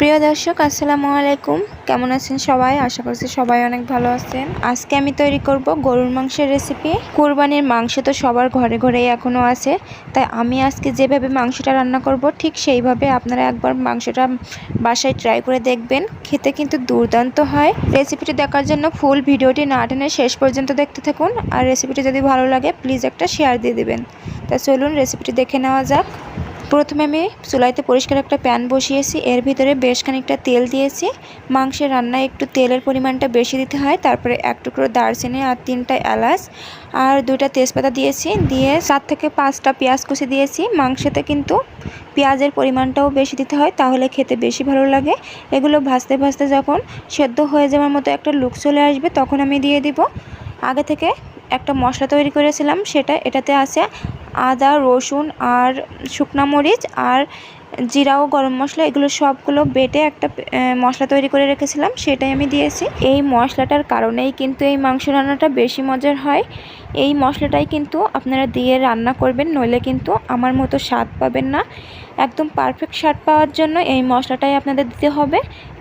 প্রিয় দর্শক, আসসালামু আলাইকুম। কেমন আছেন সবাই? আশা করছি সবাই অনেক ভালো আছেন। আজকে আমি তৈরি করব গরুর মাংসের রেসিপি কুরবানির মাংস তো সবার ঘরে ঘরেই এখনও আছে। তাই আমি আজকে যেভাবে মাংসটা রান্না করব, ঠিক সেইভাবে আপনারা একবার মাংসটা বাসায় ট্রাই করে দেখবেন। খেতে কিন্তু দুর্দান্ত হয়। রেসিপিটি দেখার জন্য ফুল ভিডিওটি না টেনে শেষ পর্যন্ত দেখতে থাকুন। আর রেসিপিটি যদি ভালো লাগে প্লিজ একটা শেয়ার দিয়ে দেবেন। তা চলুন রেসিপিটি দেখে নেওয়া যাক। প্রথমে আমি চুলাইতে পরিষ্কার একটা প্যান বসিয়েছি। এর ভিতরে বেশ খানিকটা তেল দিয়েছি। মাংসের রান্নায় একটু তেলের পরিমাণটা বেশি দিতে হয়। তারপরে এক টুকরো দারচিনি আর তিনটা এলাচ আর দুইটা তেজপাতা দিয়েছি। দিয়ে সাত থেকে পাঁচটা পেঁয়াজ কুচি দিয়েছি। মাংসতে কিন্তু পেঁয়াজের পরিমাণটাও বেশি দিতে হয়, তাহলে খেতে বেশি ভালো লাগে। এগুলো ভাজতে ভাজতে যখন সেদ্ধ হয়ে যাওয়ার মতো একটা লুক চলে আসবে, তখন আমি দিয়ে দিব। আগে থেকে একটা মশলা তৈরি করেছিলাম সেটা এটাতে আছে আদা রসুন আর শুকনা মরিচ আর জিরা ও গরম মশলা, এগুলো সবগুলো বেটে একটা মশলা তৈরি করে রেখেছিলাম, সেটাই আমি দিয়েছি। এই মশলাটার কারণেই কিন্তু এই মাংস রান্নাটা বেশি মজার হয়। এই মশলাটাই কিন্তু আপনারা দিয়ে রান্না করবেন, নইলে কিন্তু আমার মতো স্বাদ পাবেন না। একদম পারফেক্ট স্বাদ পাওয়ার জন্য এই মশলাটাই আপনাদের দিতে হবে।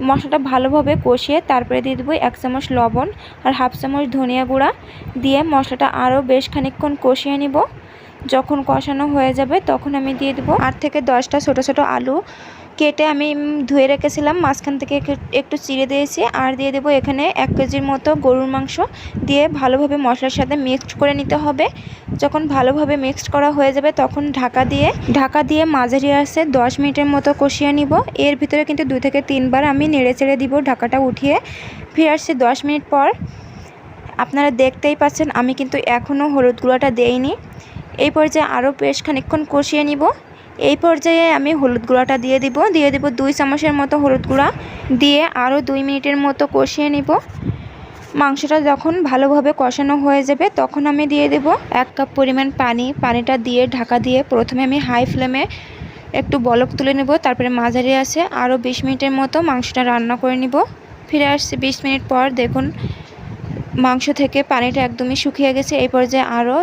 মশলাটা ভালোভাবে কষিয়ে তারপরে দিয়ে দেবো এক চামচ লবণ আর হাফ চামচ ধনিয়া গুঁড়া। দিয়ে মশলাটা আরও বেশ খানিকক্ষণ কষিয়ে নিব। যখন কষানো হয়ে যাবে তখন আমি দিয়ে দেবো আট থেকে দশটা ছোট ছোট আলু। কেটে আমি ধুয়ে রেখেছিলাম, মাঝখান থেকে একটু চিড়ে দিয়েছি। আর দিয়ে দেবো এখানে এক কেজির মতো গরুর মাংস। দিয়ে ভালোভাবে মশলার সাথে মিক্সড করে নিতে হবে। যখন ভালোভাবে মিক্সড করা হয়ে যাবে তখন ঢাকা দিয়ে ঢাকা দিয়ে মাঝারি আসে দশ মিনিটের মতো কষিয়ে নিব। এর ভিতরে কিন্তু দুই থেকে তিনবার আমি নেড়ে চেড়ে দিব ঢাকাটা উঠিয়ে। ফিরে আসছি দশ মিনিট পর। আপনারা দেখতেই পাচ্ছেন, আমি কিন্তু এখনও হলুদ গুঁড়োটা দেইনি। এই পর্যায়ে আরও বেশ খানিক্ষণ কষিয়ে নিব। এই পর্যায়ে আমি হলুদ গুঁড়াটা দিয়ে দিব। দিয়ে দিব দুই চামচের মতো হলুদ গুঁড়া। দিয়ে আরও দুই মিনিটের মতো কষিয়ে নিব। মাংসটা যখন ভালোভাবে কষানো হয়ে যাবে, তখন আমি দিয়ে দেব এক কাপ পরিমাণ পানি। পানিটা দিয়ে ঢাকা দিয়ে প্রথমে আমি হাই ফ্লেমে একটু বলক তুলে নেব। তারপরে মাঝারি আছে। আরও বিশ মিনিটের মতো মাংসটা রান্না করে নিব। ফিরে আসছি বিশ মিনিট পর। দেখুন, মাংস থেকে পানিটা একদমই শুকিয়ে গেছে। এই পর্যায়ে আরও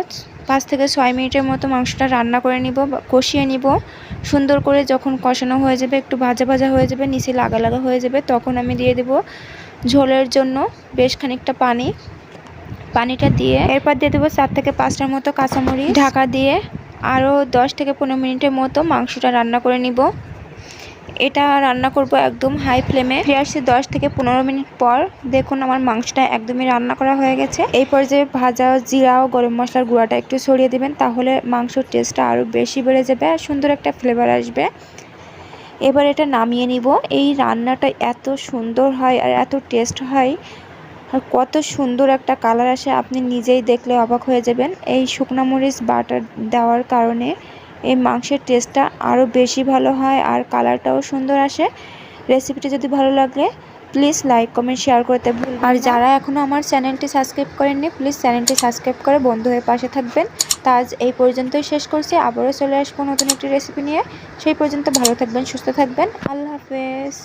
পাঁচ থেকে ছয় মিনিটের মতো মাংসটা রান্না করে নিব কষিয়ে নিব। সুন্দর করে যখন কষানো হয়ে যাবে, একটু ভাজা ভাজা হয়ে যাবে, নিচে লাগা লাগা হয়ে যাবে, তখন আমি দিয়ে দেব ঝোলের জন্য বেশ খানিকটা পানি। পানিটা দিয়ে এরপর দিয়ে দেবো চার থেকে পাঁচটার মতো কাঁচামরিচ। ঢাকা দিয়ে আরও দশ থেকে পনেরো মিনিটের মতো মাংসটা রান্না করে নিব। এটা রান্না করব একদম হাই ফ্লেমে ফিরে আসছি দশ থেকে পনেরো মিনিট পর। দেখুন আমার মাংসটা একদমই রান্না করা হয়ে গেছে। এই পর্যায়ে ভাজা জিরা ও গরম মশলার গুঁড়াটা একটু ছড়িয়ে দেবেন, তাহলে মাংসর টেস্টটা আরও বেশি বেড়ে যাবে আর সুন্দর একটা ফ্লেভার আসবে। এবার এটা নামিয়ে নিব। এই রান্নাটা এত সুন্দর হয় আর এত টেস্ট হয়। আর কত সুন্দর একটা কালার আসে, আপনি নিজেই দেখলে অবাক হয়ে যাবেন। এই শুকনা মরিচ বাটার দেওয়ার কারণে এই মাংসের টেস্টটা আরও বেশি ভালো হয় আর কালারটাও সুন্দর আসে। রেসিপিটি যদি ভালো লাগে প্লিজ লাইক কমেন্ট শেয়ার করতে ভুল আর যারা এখনও আমার চ্যানেলটি সাবস্ক্রাইব করেননি প্লিজ চ্যানেলটি সাবস্ক্রাইব করে বন্ধু হয়ে পাশে থাকবেন। তা আজ এই পর্যন্তই শেষ করছি। আবারও চলে আসব নতুন একটি রেসিপি নিয়ে। সেই পর্যন্ত ভালো থাকবেন, সুস্থ থাকবেন। আল্লাহ হাফেজ।